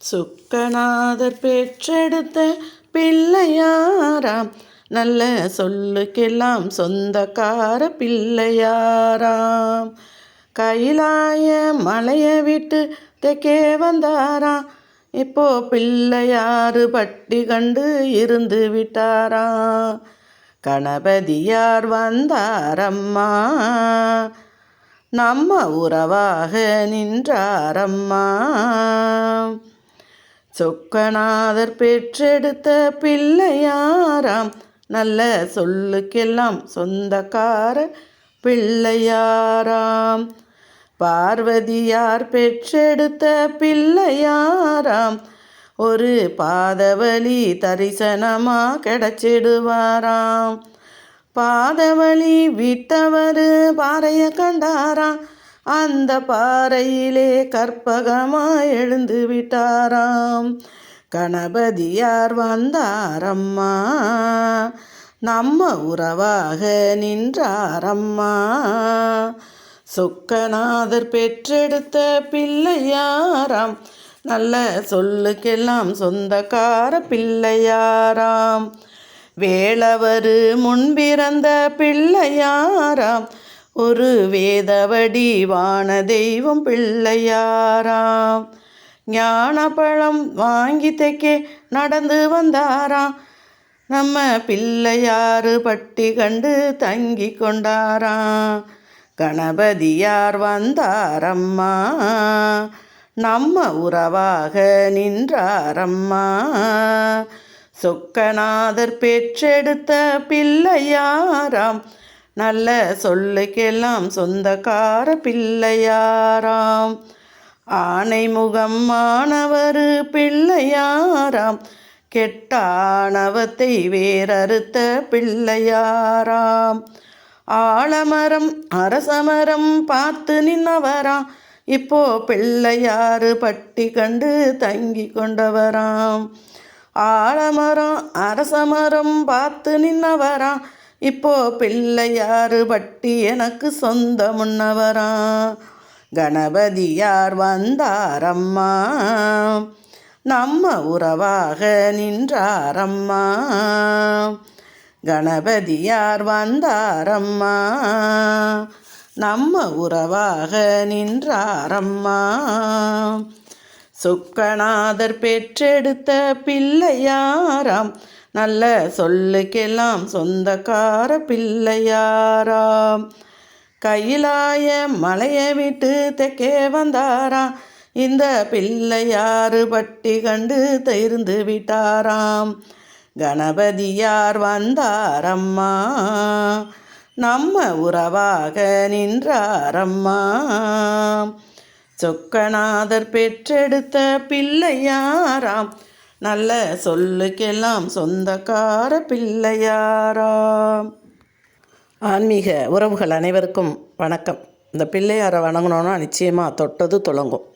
சுக்கநாதர் பெற்றெடுத்த பிள்ளையாராம் நல்ல சொல்லுக்கெல்லாம் சொந்தக்கார பிள்ளையாராம். கைலாய மலையை விட்டு தெக்கே வந்தாராம் இப்போ பிள்ளையாறு பட்டி கண்டு இருந்து விட்டாராம். கணபதியார் வந்தாரம்மா நம்ம உறவாக நின்றாரம்மா. சொக்கநாதர் பெற்றெடுத்த பிள்ளையாராம் நல்ல சொல்லுக்கெல்லாம் சொந்தக்கார பிள்ளையாராம். பார்வதியார் பெற்றெடுத்த பிள்ளையாராம் ஒரு பாதவழி தரிசனமாக கிடைச்சிடுவாராம். பாதவழி விட்டவர் பாறைய கண்டாராம் அந்த பாறையிலே கற்பகமா எழுந்து விட்டாராம். கணபதியார் வந்தாரம்மா. நம்ம உறவாக நின்றாரம்மா. சொக்கநாதர் பெற்றெடுத்த பிள்ளையாராம். நல்ல சொல்லுக்கெல்லாம் சொந்தக்கார பிள்ளையாராம். வேளவர் முன்பிறந்த பிள்ளையாராம். ஒரு வேதவடி வான தெய்வம் பிள்ளையாராம். ஞானப்பழம் வாங்கி தைக்கே நடந்து வந்தாராம். நம்ம பிள்ளையாறு பட்டி கண்டு தங்கி கொண்டாராம். கணபதியார் வந்தாரம்மா. நம்ம உறவாக நின்றாரம்மா. சொக்கநாதர் பெற்றெடுத்த பிள்ளையாராம். நல்ல சொல்லுக்கெல்லாம் சொந்தக்கார பிள்ளையாராம். ஆனைமுகம் மாணவர் பிள்ளையாராம். கெட்டானவத்தை வேறறுத்த பிள்ளையாராம். ஆலமரம் அரசமரம் பார்த்து நின்னவராம். இப்போ பிள்ளையாறு பட்டி கண்டு தங்கி கொண்டவராம். ஆலமரம் அரசமரம் பார்த்து நின்னவராம். இப்போ பிள்ளையாறு பட்டி எனக்கு சொந்த முன்னவரா கணபதியார் வந்தாரம்மா. நம்ம உறவாக நின்றாரம்மா. கணபதியார் வந்தாரம்மா. நம்ம உறவாக நின்றாரம்மா. சுக்கநாதர் பெற்றெடுத்த பிள்ளையாராம். நல்ல சொல்லுக்கெல்லாம் சொந்தக்கார பிள்ளையாராம். கையிலாய மலையை விட்டு தெக்கே வந்தாராம். இந்த பிள்ளையாறு பட்டி கண்டு தெரிந்து விட்டாராம். கணபதியார் வந்தாரம்மா. நம்ம உறவாக நின்றாரம்மா. சொக்கநாதர் பெற்றெடுத்த பிள்ளையாராம். நல்ல சொல்லுக்கெல்லாம் சொந்தக்கார பிள்ளையாராம் ஆன்மீக உறவுகள் அனைவருக்கும் வணக்கம். இந்த பிள்ளையாரை வணங்கினோன்னா நிச்சயமாக தொட்டது தொடங்கும்